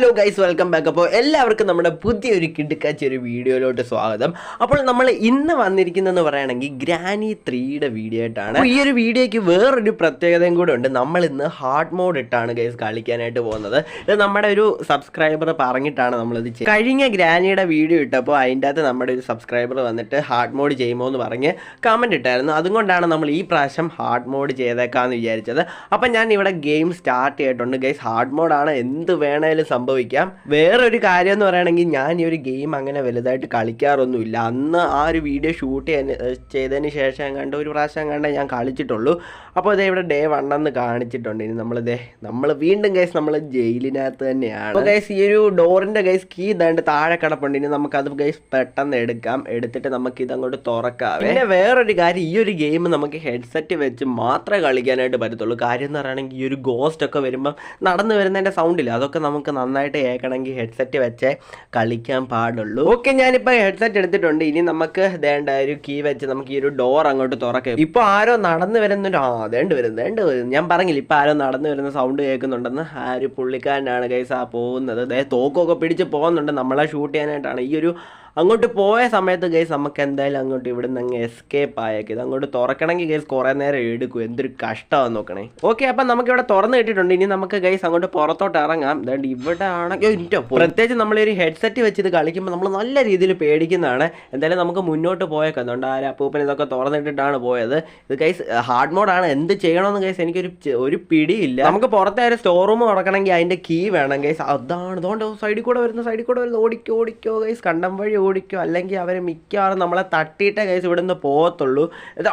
Hello guys welcome back അപ്പോൾ എല്ലാവർക്കും നമ്മുടെ പുതിയൊരു കിടുക്കാച്ച ഒരു വീഡിയോയിലോട്ട് സ്വാഗതം. അപ്പോൾ നമ്മൾ ഇന്ന് വന്നിരിക്കുന്നതെന്ന് പറയുകയാണെങ്കിൽ ഗ്രാനി ത്രീയുടെ വീഡിയോ ആയിട്ടാണ്. ഈ ഒരു വീഡിയോയ്ക്ക് വേറൊരു പ്രത്യേകതയും കൂടെ ഉണ്ട്. നമ്മൾ ഇന്ന് ഹാർഡ് മോഡ് ഇട്ടാണ് ഗൈസ് കളിക്കാനായിട്ട് പോകുന്നത്. ഇത് നമ്മുടെ ഒരു സബ്സ്ക്രൈബർ പറഞ്ഞിട്ടാണ് നമ്മളിത് ചെയ്യുന്നത് കഴിഞ്ഞ ഗ്രാനിയുടെ വീഡിയോ ഇട്ടപ്പോൾ അതിന്റെ അകത്ത് നമ്മുടെ ഒരു സബ്സ്ക്രൈബർ വന്നിട്ട് ഹാർഡ് മോഡ് ചെയ്യുമോ എന്ന് പറഞ്ഞ് കമന്റ് ഇട്ടായിരുന്നു. അതുകൊണ്ടാണ് നമ്മൾ ഈ പ്രാവശ്യം ഹാർഡ് മോഡ് ചെയ്തേക്കാമെന്ന് വിചാരിച്ചത്. അപ്പം ഞാൻ ഇവിടെ ഗെയിം സ്റ്റാർട്ട് ചെയ്തിട്ടുണ്ട് ഗൈസ് ഹാർഡ് മോഡാണ് എന്ത് വേണേലും സംഭവിക്കാം. വേറൊരു കാര്യം എന്ന് പറയുകയാണെങ്കിൽ ഞാൻ ഈ ഒരു ഗെയിം അങ്ങനെ വലുതായിട്ട് കളിക്കാറൊന്നുമില്ല. അന്ന് ആ ഒരു വീഡിയോ ഷൂട്ട് ചെയ്യാൻ ചെയ്തതിന് ശേഷം കണ്ട ഒരു പ്രാവശ്യം കണ്ടേ ഞാൻ കളിച്ചിട്ടുള്ളൂ. അപ്പോൾ ഇതേ ഇവിടെ ഡേ വണ്ണെന്ന് കാണിച്ചിട്ടുണ്ട്. ഇനി നമ്മൾ ഇതേ നമ്മൾ വീണ്ടും ഗൈസ് നമ്മൾ ജയിലിനകത്ത് തന്നെയാണ്. അപ്പോൾ ഗൈസ് ഈ ഒരു ഡോറിന്റെ ഗൈസ് കീ ഇതാണ്ട് താഴെ കിടപ്പുണ്ട്. ഇനി നമുക്കത് ഗൈസ് പെട്ടെന്ന് എടുക്കാം. എടുത്തിട്ട് നമുക്ക് ഇതങ്ങോട്ട് തുറക്കാം പിന്നെ വേറൊരു കാര്യം ഈ ഒരു ഗെയിം നമുക്ക് ഹെഡ്സെറ്റ് വെച്ച് മാത്രമേ കളിക്കാനായിട്ട് പറ്റത്തുള്ളൂ. കാര്യം എന്ന് പറയുകയാണെങ്കിൽ ഈ ഒരു ഗോസ്റ്റ് ഒക്കെ വരുമ്പം നടന്നു വരുന്നതിന്റെ സൗണ്ടില്ല അതൊക്കെ നമുക്ക് നന്നായിട്ട് കേൾക്കണമെങ്കിൽ ഹെഡ്സെറ്റ് വെച്ച് കളിക്കാൻ പാടുള്ളൂ. ഓക്കെ ഞാനിപ്പോൾ ഹെഡ്സെറ്റ് എടുത്തിട്ടുണ്ട്. ഇനി നമുക്ക് വേണ്ട ഒരു കീ വെച്ച് നമുക്ക് ഈ ഒരു ഡോർ അങ്ങോട്ട് തുറക്കാം. ഇപ്പോൾ ആരോ നടന്നു വരുന്നൊരു ആ അതേണ്ട് വരുന്നു വേണ്ട വരുന്നു ഞാൻ പറഞ്ഞില്ല ഇപ്പോൾ ആരോ നടന്നു വരുന്ന സൗണ്ട് കേൾക്കുന്നുണ്ടെന്ന്. ആ ഒരു പുള്ളിക്കാരനാണ് ഗൈസ് ആ പോകുന്നത്. ദേ തോക്കൊക്കെ പിടിച്ച് പോകുന്നുണ്ട്. നമ്മളെ ഷൂട്ട് ചെയ്യാനായിട്ടാണ്. ഈ ഒരു അങ്ങോട്ട് പോയ സമയത്ത് ഗൈസ് നമുക്ക് എന്തായാലും അങ്ങോട്ട് ഇവിടുന്ന് അങ്ങ് എസ്കേപ്പ് ആയേക്ക്. ഇത് അങ്ങോട്ട് തുറക്കണമെങ്കിൽ ഗൈസ് കുറേ നേരം എടുക്കും. എന്തൊരു കഷ്ടമാണ് നോക്കണേ. ഓക്കെ അപ്പം നമുക്ക് ഇവിടെ തുറന്ന് കിട്ടിയിട്ടുണ്ട്. ഇനി നമുക്ക് ഗൈസ് അങ്ങോട്ട് പുറത്തോട്ട് ഇറങ്ങാം. അതുകൊണ്ട് ഇവിടെ ആണെങ്കിൽ പ്രത്യേകിച്ച് നമ്മൾ ഒരു ഹെഡ്സെറ്റ് വെച്ച് ഇത് കളിക്കുമ്പോൾ നമ്മൾ നല്ല രീതിയിൽ പേടിക്കുന്നതാണ്. എന്തായാലും നമുക്ക് മുന്നോട്ട് പോയേക്കാം. അതുകൊണ്ട് ആ അപ്പൂപ്പൻ ഇതൊക്കെ തുറന്നിട്ടിട്ടാണ് പോയത്. ഇത് ഗൈസ് ഹാർഡ് മോഡാണ് എന്ത് ചെയ്യണമെന്ന് ഗൈസ് എനിക്കൊരു ഒരു പിടിയില്ല. നമുക്ക് പുറത്തെ ഒരു സ്റ്റോർ റൂം തുറക്കണമെങ്കിൽ അതിന്റെ കീ വേണം ഗൈസ് അതാണ്. അതുകൊണ്ട് സൈഡിൽ കൂടെ വരുന്ന സൈഡിൽ കൂടെ വരുന്ന. ഓടിക്കോ ഓടിക്കോ ഗൈസ് കണ്ടം വഴി ഓടിക്കോ അല്ലെങ്കിൽ അവർ മിക്കവാറും നമ്മളെ തട്ടിയിട്ടേ ഇവിടെ നിന്ന് പോകത്തുള്ളൂ ഇത്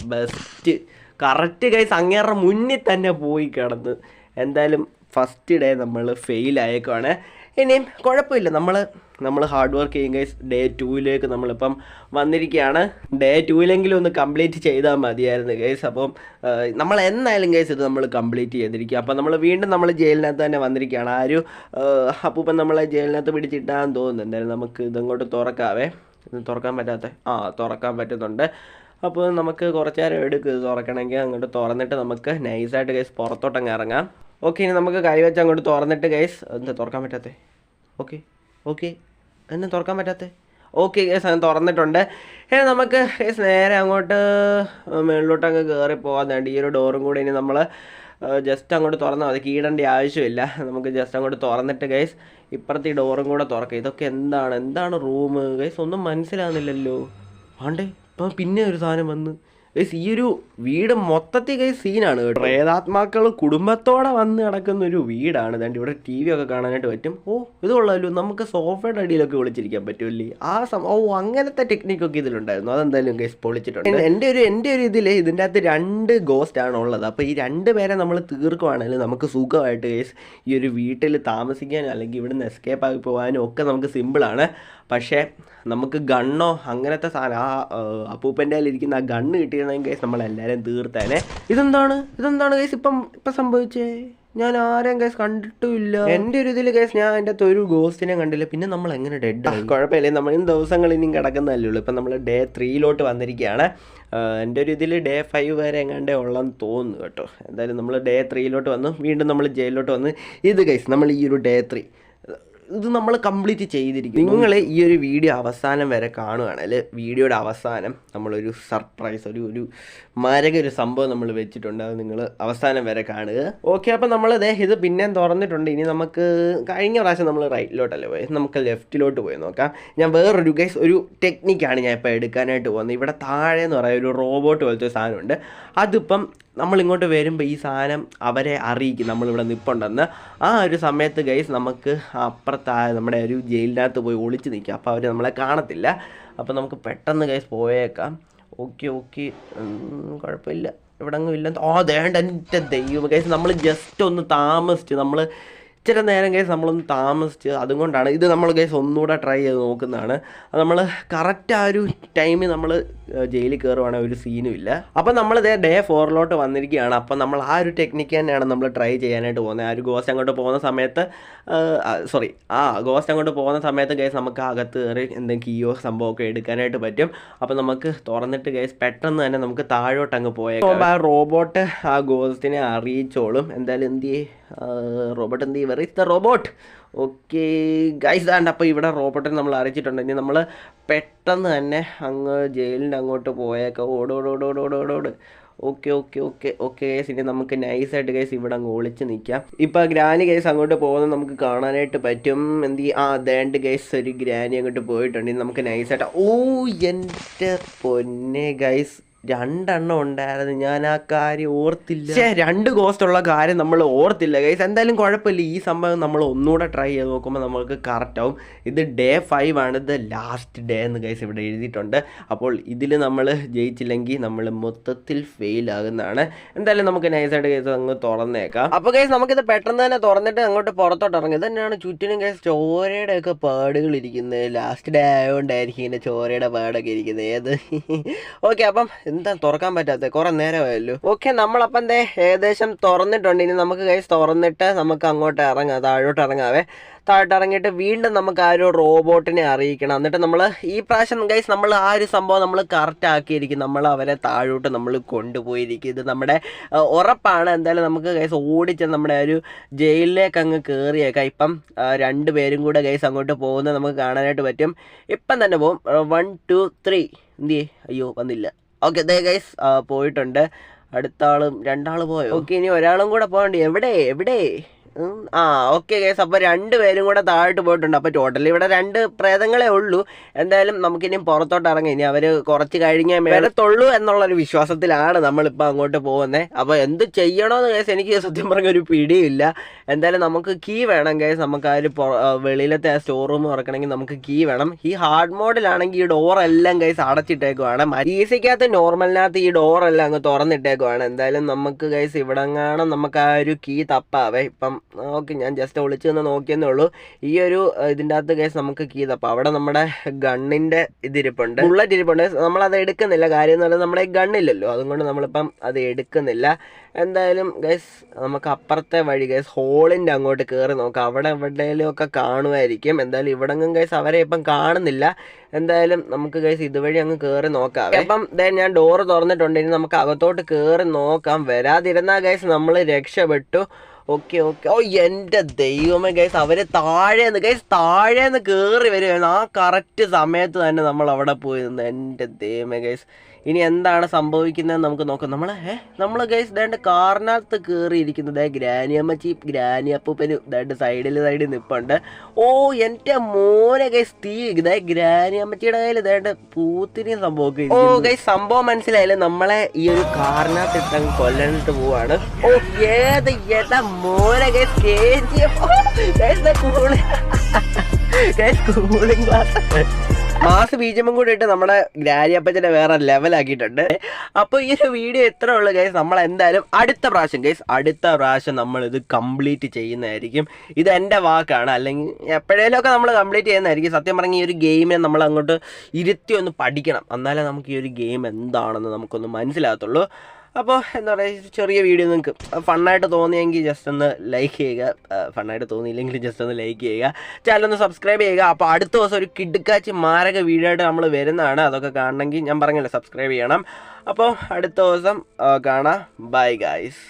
ബെസ്റ്റ് കറക്റ്റ് കേസ് അങ്ങേറെ മുന്നിൽ തന്നെ പോയി കിടന്ന്. എന്തായാലും ഫസ്റ്റ് ഡേ നമ്മൾ ഫെയിൽ ആയേക്കുവാണ്. ഇനിയും കുഴപ്പമില്ല. നമ്മൾ നമ്മൾ ഹാർഡ് വർക്ക് ചെയ്യും ഗൈസ് ഡേ ടൂവിലേക്ക് നമ്മളിപ്പം വന്നിരിക്കുകയാണ്. ഡേ ടൂവിലെങ്കിലും ഒന്ന് കംപ്ലീറ്റ് ചെയ്താൽ മതിയായിരുന്നു ഗൈസ് അപ്പം നമ്മൾ എന്തായാലും ഗൈസ് ഇത് നമ്മൾ കംപ്ലീറ്റ് ചെയ്തിരിക്കുക അപ്പം നമ്മൾ വീണ്ടും നമ്മൾ ജയിലിനകത്ത് തന്നെ വന്നിരിക്കുകയാണ്. ആ ഒരു ആ, അപ്പൂപ്പൻ നമ്മളെ ജയിലിനകത്ത് പിടിച്ചിട്ടാന്ന് തോന്നുന്നു. എന്തായാലും നമുക്ക് ഇതങ്ങോട്ട് തുറക്കാവേ. ഇത് തുറക്കാൻ പറ്റാത്ത ആ തുറക്കാൻ പറ്റുന്നുണ്ട്. അപ്പോൾ നമുക്ക് കുറച്ച് നേരം എടുക്കുക തുറക്കണമെങ്കിൽ അങ്ങോട്ട് തുറന്നിട്ട് നമുക്ക് നൈസായിട്ട് ഗൈസ് പുറത്തോട്ടങ്ങ് ഇറങ്ങാം. ഓക്കെ ഇനി നമുക്ക് കൈ വെച്ച് അങ്ങോട്ട് തുറന്നിട്ട് ഗൈസ് എന്താ തുറക്കാൻ പറ്റാത്തേ? ഓക്കെ ഓക്കെ എന്നെ തുറക്കാൻ പറ്റാത്തേ? ഓക്കെ ഗൈസ് അത് തുറന്നിട്ടുണ്ട്. ഇനി നമുക്ക് ഗൈസ് നേരെ അങ്ങോട്ട് മുകളിലോട്ട് അങ്ങ് കയറി പോകാൻ വേണ്ടി ഈ ഒരു ഡോറും കൂടി ഇനി നമ്മൾ ജസ്റ്റ് അങ്ങോട്ട് തുറന്നാൽ മതി. കീടേണ്ട ആവശ്യമില്ല. നമുക്ക് ജസ്റ്റ് അങ്ങോട്ട് തുറന്നിട്ട് ഗൈസ് ഇപ്പുറത്തെ ഈ ഡോറും കൂടെ തുറക്കുക ഇതൊക്കെ എന്താണ്? എന്താണ് റൂം ഗൈസ് ഒന്നും മനസ്സിലാകുന്നില്ലല്ലോ ആണ്ടേ ഇപ്പം പിന്നെ ഒരു സാധനം വന്ന്. ഗൈസ് ഈ ഒരു വീട് മൊത്തത്തിൽ ഗൈസ് സീനാണ് കേട്ടോ. പ്രേതാത്മാക്കൾ കുടുംബത്തോടെ വന്ന് കിടക്കുന്ന ഒരു വീടാണ്. ദാണ്ട് ഇവിടെ ടി വി ഒക്കെ കാണാനായിട്ട് പറ്റും. ഓ ഇത് കൊള്ളാമല്ലോ നമുക്ക് സോഫയുടെ അടിയിലൊക്കെ വിളിച്ചിരിക്കാൻ പറ്റുമല്ലേ ആ സം ഓ അങ്ങനത്തെ ടെക്നിക്കൊക്കെ ഇതിലുണ്ടായിരുന്നു. അതെന്തായാലും ഗൈസ് പൊളിച്ചിട്ടുണ്ട്. എന്റെ ഒരു എന്റെ ഒരു ഇതിൽ ഇതിന്റെ അകത്ത് രണ്ട് ഗോസ്റ്റ് ആണ് ഉള്ളത്. അപ്പോൾ ഈ രണ്ട് പേരെ നമ്മൾ തീർക്കുവാണെങ്കിൽ നമുക്ക് സുഖമായിട്ട് ഗൈസ് ഈ ഒരു വീട്ടിൽ താമസിക്കാനും അല്ലെങ്കിൽ ഇവിടുന്ന് എസ്കേപ്പ് ആയി പോകാനും ഒക്കെ നമുക്ക് സിമ്പിളാണ് പക്ഷേ നമുക്ക് ഗണ്ണോ അങ്ങനത്തെ സാധനം ആ അപ്പൂപ്പന്റെ ഇരിക്കുന്ന ആ ഗണ്ണ് കിട്ടിയണമെങ്കിൽ ഗൈസ് നമ്മളെല്ലാവരും തീർത്തേനെ. ഇതെന്താണ്? ഇതെന്താണ് ഗൈസ് ഇപ്പം ഇപ്പം സംഭവിച്ചേ? ഞാൻ ആരെയും കേസ് കണ്ടിട്ടുമില്ല. എന്റെ ഒരു ഇതിൽ കേസ് ഞാൻ എന്റെ അകത്ത് ഒരു ഗോസ്റ്റിനെ കണ്ടില്ല. പിന്നെ നമ്മൾ എങ്ങനെ ഡെഡ് ആയി? കുഴപ്പമില്ല. നമ്മൾ ഇന്ന് ദിവസങ്ങൾ ഇനിയും കിടക്കുന്നതല്ലേ ഉള്ളൂ. ഇപ്പം നമ്മൾ ഡേ ത്രീയിലോട്ട് വന്നിരിക്കുകയാണ്. എന്റെ ഒരു ഇതിൽ ഡേ ഫൈവ് വരെ എങ്ങാണ്ടേ ഉള്ളെന്ന് തോന്നുന്നു കേട്ടോ. എന്തായാലും നമ്മൾ ഡേ ത്രീയിലോട്ട് വന്നു. വീണ്ടും നമ്മൾ ജയിലിലോട്ട് വന്ന്. ഇത് കേസ് നമ്മൾ ഈ ഒരു ഡേ ത്രീ ഇത് നമ്മൾ കംപ്ലീറ്റ് ചെയ്തിരിക്കും നിങ്ങൾ ഈ ഒരു വീഡിയോ അവസാനം വരെ കാണുകയാണെങ്കിൽ വീഡിയോയുടെ അവസാനം നമ്മളൊരു സർപ്രൈസ് ഒരു ഒരു മരക ഒരു സംഭവം നമ്മൾ വെച്ചിട്ടുണ്ട്. അത് നിങ്ങൾ അവസാനം വരെ കാണുക. ഓക്കെ അപ്പോൾ നമ്മൾ ദേ ഇത് പിന്നെയും തുറന്നിട്ടുണ്ട്. ഇനി നമുക്ക് കഴിഞ്ഞ പ്രാവശ്യം നമ്മൾ റൈറ്റിലോട്ടല്ലേ പോയത് നമുക്ക് ലെഫ്റ്റിലോട്ട് പോയി നോക്കാം. ഞാൻ വേറൊരു ഗൈസ് ഒരു ടെക്നിക്കാണ് ഞാൻ ഇപ്പോൾ എടുക്കാനായിട്ട് പോകുന്നത്. ഇവിടെ താഴെ എന്ന് പറയുന്ന ഒരു റോബോട്ട് പോലത്തെ സാധനമുണ്ട്. അതിപ്പം നമ്മളിങ്ങോട്ട് വരുമ്പോൾ ഈ സാധനം അവരെ അറിയിക്കും. നമ്മളിവിടെ നിൽപ്പുണ്ടെന്ന് ആ ഒരു സമയത്ത് ഗൈസ് നമുക്ക് അപ്പുറത്തായ നമ്മുടെ ഒരു ജയിലിനകത്ത് പോയി ഒളിച്ച് നിൽക്കുക. അപ്പോൾ അവർ നമ്മളെ കാണത്തില്ല. അപ്പോൾ നമുക്ക് പെട്ടെന്ന് കൈസ് പോയേക്കാം. Okay okay. കുഴപ്പമില്ല. ഇവിടെ അങ്ങും ഇല്ല ഓ ദേണ്ട എന്റെ ദൈവം കൈസ് നമ്മൾ ജസ്റ്റ് ഒന്ന് താമസിച്ച്. നമ്മൾ ഇച്ചിരി നേരം കേസ് നമ്മളൊന്ന് താമസിച്ച് അതുകൊണ്ടാണ് ഇത് നമ്മൾ കേസ് ഒന്നുകൂടെ ട്രൈ ചെയ്ത് നോക്കുന്നതാണ്. നമ്മൾ കറക്റ്റ് ആ ഒരു ടൈമിൽ നമ്മൾ ജയിലിൽ കയറുവാണെങ്കിൽ ഒരു സീനും ഇല്ല. അപ്പം നമ്മൾ ഇതേ ഡേ ഫോറിലോട്ട് വന്നിരിക്കുകയാണ്. അപ്പം നമ്മൾ ആ ഒരു ടെക്നിക്ക് തന്നെയാണ് നമ്മൾ ട്രൈ ചെയ്യാനായിട്ട് പോകുന്നത്. ആ ഒരു ഗോസ്റ്റ് അങ്ങോട്ട് പോകുന്ന സമയത്ത് സോറി ആ ഗോസ്റ്റ് അങ്ങോട്ട് പോകുന്ന സമയത്ത് കേസ് നമുക്ക് അകത്ത് കയറി എന്തെങ്കിലും കീയോ സംഭവമൊക്കെ എടുക്കാനായിട്ട് പറ്റും. അപ്പം നമുക്ക് തുറന്നിട്ട് കേസ് പെട്ടെന്ന് തന്നെ നമുക്ക് താഴോട്ട് അങ്ങ് പോയേക്കാം ആ റോബോട്ട് ആ ഗോസ്റ്റിനെ അറിയിച്ചോളും. എന്തായാലും എന്ത് ചെയ്യേ? റോബോട്ട് എന്ത് ചെയ്യും? Is the robot okay guys and അപ്പോൾ ഇവിടെ റോബോട്ടിനെ നമ്മൾ അറിയിച്ചിട്ടുണ്ട്. ഇനി നമ്മൾ പെട്ടെന്ന് തന്നെ അങ്ങ് ജയിലിന്റെ അങ്ങോട്ട് പോയേക്കാം. ഓടോടോടോടോടോട് okay okay okay okay guys ഇനി നമുക്ക് നൈസായിട്ട് ഗൈസ് ഇവിടെ അങ്ങ് ഒളിച്ച് നിൽക്കാം ഇപ്പോൾ ഗ്രാനി ഗൈസ് അങ്ങോട്ട് പോകുന്നത് നമുക്ക് കാണാനായിട്ട് പറ്റും. എന്ത്? ആ ദേണ്ട് ഗൈസ് ഒരു ഗ്രാനി അങ്ങോട്ട് പോയിട്ടുണ്ട്. ഇനി നമുക്ക് നൈസായിട്ട് ഓ എന്റെ പൊന്നെ ഗൈസ് രണ്ടെണ്ണം ഉണ്ടായിരുന്നു. ഞാൻ ആ കാര്യം ഓർത്തില്ല. രണ്ട് കോസ്റ്റ് ഉള്ള കാര്യം നമ്മൾ ഓർത്തില്ല ഗൈസ് എന്തായാലും കുഴപ്പമില്ല. ഈ സംഭവം നമ്മൾ ഒന്നുകൂടെ ട്രൈ ചെയ്ത് നോക്കുമ്പോൾ നമുക്ക് കറക്റ്റ് ആവും. ഇത് ഡേ ഫൈവ് ആണ്. ഇത് ലാസ്റ്റ് ഡേ എന്ന് ഗൈസ് ഇവിടെ എഴുതിയിട്ടുണ്ട്. അപ്പോൾ ഇതിൽ നമ്മൾ ജയിച്ചില്ലെങ്കിൽ നമ്മൾ മൊത്തത്തിൽ ഫെയിൽ ആകുന്നതാണ്. എന്തായാലും നമുക്ക് നൈസായിട്ട് ഗൈസ് അങ്ങ് തുറന്നേക്കാം. അപ്പോൾ ഗൈസ് നമുക്കിത് പെട്ടെന്ന് തന്നെ തുറന്നിട്ട് അങ്ങോട്ട് പുറത്തോട്ട് ഇറങ്ങും. ഇത് തന്നെയാണ് ചുറ്റിനും ഗൈസ് ചോരയുടെ ഒക്കെ പാടുകൾ ഇരിക്കുന്നത്. ലാസ്റ്റ് ഡേ ആയതുകൊണ്ടായിരിക്കും ഇങ്ങനെ ചോരയുടെ പാടൊക്കെ ഇരിക്കുന്നത്. ഏത്? ഓക്കെ അപ്പം എന്താ തുറക്കാൻ പറ്റാത്ത? കുറെ നേരമായല്ലോ. ഓക്കെ നമ്മളപ്പം ദേ ഏകദേശം തുറന്നിട്ടുണ്ട്. ഇനി നമുക്ക് കൈസ് തുറന്നിട്ട് നമുക്ക് അങ്ങോട്ട് ഇറങ്ങാം. താഴോട്ട് ഇറങ്ങാവേ. താഴോട്ട് ഇറങ്ങിയിട്ട് വീണ്ടും നമുക്ക് ആ ഒരു റോബോട്ടിനെ അറിയിക്കണം. എന്നിട്ട് നമ്മൾ ഈ പ്രാവശ്യം ഗൈസ് നമ്മൾ ആ ഒരു സംഭവം നമ്മൾ കറക്റ്റ് ആക്കിയിരിക്കും. നമ്മൾ അവരെ താഴോട്ട് നമ്മൾ കൊണ്ടുപോയിരിക്കും. ഇത് നമ്മുടെ ഉറപ്പാണ്. എന്തായാലും നമുക്ക് ഗൈസ് ഓടിച്ച് നമ്മുടെ ഒരു ജയിലിലേക്ക് അങ്ങ് കയറിയേക്കാം ഇപ്പം രണ്ട് പേരും കൂടെ ഗൈസ് അങ്ങോട്ട് പോകുന്നത് നമുക്ക് കാണാനായിട്ട് പറ്റും. ഇപ്പം തന്നെ പോകും വൺ ടു ത്രീ എന്തിയേ അയ്യോ വന്നില്ല. ഓക്കെ ദേ ഗൈസ് പോയിട്ടുണ്ട്. അടുത്ത ആളും രണ്ടാൾ പോയോ? ഓക്കെ ഇനി ഒരാളും കൂടെ പോകണ്ട. എവിടെ? എവിടെ? ആ ഓക്കെ ഗൈസ് അപ്പോൾ രണ്ട് പേരും കൂടെ താഴോട്ട് പോയിട്ടുണ്ട്. അപ്പോൾ ടോട്ടലി ഇവിടെ രണ്ട് പ്രേതങ്ങളെ ഉള്ളൂ. എന്തായാലും നമുക്കിനി പുറത്തോട്ട് ഇറങ്ങി. ഇനി അവർ കുറച്ച് കഴിഞ്ഞേ വരത്തുള്ളൂ എന്നുള്ളൊരു വിശ്വാസത്തിലാണ് നമ്മളിപ്പോൾ അങ്ങോട്ട് പോകുന്നത് അപ്പോൾ എന്ത് ചെയ്യണമെന്ന് കേസ് എനിക്ക് സത്യം പറഞ്ഞ ഒരു പിടിയില്ല. എന്തായാലും നമുക്ക് കീ വേണം കേസ് നമുക്ക് ആ ഒരു വെളിയിലത്തെ ആ സ്റ്റോർ റൂം തുറക്കണമെങ്കിൽ നമുക്ക് കീ വേണം. ഈ ഹാർഡ് മോഡിലാണെങ്കിൽ ഈ ഡോർ എല്ലാം ഗൈസ് അടച്ചിട്ടേക്കുവാണ്. ഈസിക്കകത്ത് നോർമലിനകത്ത് ഈ ഡോറെല്ലാം അങ്ങ് തുറന്നിട്ടേക്കുവാണ്. എന്തായാലും നമുക്ക് ഗൈസ് ഇവിടെ കാണാൻ നമുക്ക് ആ ഒരു കീ തപ്പാവേ. ഇപ്പം ഓക്കെ ഞാൻ ജസ്റ്റ് ഒളിച്ചു നിന്ന് നോക്കിയെന്നേ ഉള്ളൂ. ഈ ഒരു ഇതിന്റെ അകത്ത് കേസ് നമുക്ക് കീത അപ്പോൾ അവിടെ നമ്മുടെ ഗണ്ണിന്റെ ഇതിരിപ്പുണ്ട്. ബുള്ളറ്റ് ഇരിപ്പുണ്ട്. നമ്മളത് എടുക്കുന്നില്ല. കാര്യം എന്ന് പറയുന്നത് നമ്മുടെ ഗണ്ണില്ലല്ലോ അതുകൊണ്ട് നമ്മളിപ്പം അത് എടുക്കുന്നില്ല. എന്തായാലും ഗൈസ് നമുക്ക് അപ്പുറത്തെ വഴി ഗൈസ് ഹോളിന്റെ അങ്ങോട്ട് കയറി നോക്കാം. അവിടെ എവിടെയെങ്കിലും ഒക്കെ കാണുമായിരിക്കും. എന്തായാലും ഇവിടെങ്ങും ഗൈസ് അവരെ ഇപ്പം കാണുന്നില്ല. എന്തായാലും നമുക്ക് ഗൈസ് ഇതുവഴി അങ്ങ് കയറി നോക്കാം. അപ്പം ദേ ഞാൻ ഡോറ് തുറന്നിട്ടുണ്ട്. ഇനി നമുക്ക് അകത്തോട്ട് കയറി നോക്കാം. വരാതിരുന്നാ ഗൈസ് നമ്മൾ രക്ഷപ്പെട്ടു. Okay okay. ഓ എന്റെ ദൈവമേ ഗൈസ് അവർ താഴേന്ന് ഗൈസ് താഴേന്ന് കയറി വരികയാണ്. ആ കറക്റ്റ് സമയത്ത് തന്നെ നമ്മൾ അവിടെ പോയി നിന്ന്. എന്റെ ദൈവമേ ഗൈസ് ഇനി എന്താണ് സംഭവിക്കുന്നത് നമുക്ക് നോക്കാം. നമ്മൾ ഏ നമ്മൾ ഗൈസ് ദേണ്ട കാറിനകത്ത് കയറിയിരിക്കുന്നത് ദേ ഗ്രാനി അമ്മച്ചി ഗ്രാനി അപ്പൂപ്പന് ദേണ്ട സൈഡിൽ സൈഡിൽ നിൽപ്പുണ്ട് ഓ എന്റെ മോനെ ഗൈസ് തീ ഇതേ ഗ്രാനി അമ്മച്ചിയുടെ കയ്യിൽ ദേണ്ട് പൂത്തിരി സംഭവം ഓ ഗൈസ് സംഭവം മനസ്സിലായാലും നമ്മളെ ഈ ഒരു കാറിനകത്ത് ഇട്ട കൊല്ലാനിട്ട് പോവാണ്. ഓ ഏത് ഏതാ മോനെ guys K G F cooling glass mass ബീജമും കൂടി ഇട്ട് നമ്മുടെ ഗ്രാരിയപ്പച്ചനെ വേറെ ലെവലാക്കിയിട്ടുണ്ട് അപ്പോൾ ഈ ഒരു വീഡിയോ എത്ര ഉള്ളു ഗൈസ് നമ്മൾ എന്തായാലും അടുത്ത പ്രാവശ്യം ഗൈസ് അടുത്ത പ്രാവശ്യം നമ്മൾ ഇത് കംപ്ലീറ്റ് ചെയ്യുന്നതായിരിക്കും. ഇത് എന്റെ വാക്കാണ്. അല്ലെങ്കിൽ എപ്പോഴേലും ഒക്കെ നമ്മൾ കംപ്ലീറ്റ് ചെയ്യുന്നതായിരിക്കും. സത്യം പറഞ്ഞ ഈ ഒരു ഗെയിമിനെ നമ്മൾ അങ്ങോട്ട് ഇരുത്തി ഒന്ന് പഠിക്കണം. എന്നാലേ നമുക്ക് ഈ ഒരു ഗെയിം എന്താണെന്ന് നമുക്കൊന്ന് മനസ്സിലാകത്തുള്ളൂ. അപ്പോൾ എന്താ പറയുക ചെറിയ വീഡിയോ നിങ്ങൾക്ക് ഫണ്ണായിട്ട് തോന്നിയെങ്കിൽ ജസ്റ്റ് ഒന്ന് ലൈക്ക് ചെയ്യുക. ഫണ്ണായിട്ട് തോന്നിയില്ലെങ്കിൽ ജസ്റ്റ് ഒന്ന് ലൈക്ക് ചെയ്യുക. ചാനൽ ഒന്ന് സബ്സ്ക്രൈബ് ചെയ്യുക. അപ്പോൾ അടുത്ത ദിവസം ഒരു കിടുക്കാച്ചി മാരക വീഡിയോ ആയിട്ട് നമ്മൾ വരുന്നതാണ്. അതൊക്കെ കാണണമെങ്കിൽ ഞാൻ പറഞ്ഞല്ലോ സബ്സ്ക്രൈബ് ചെയ്യണം. അപ്പോൾ അടുത്ത ദിവസം കാണാം. Bye guys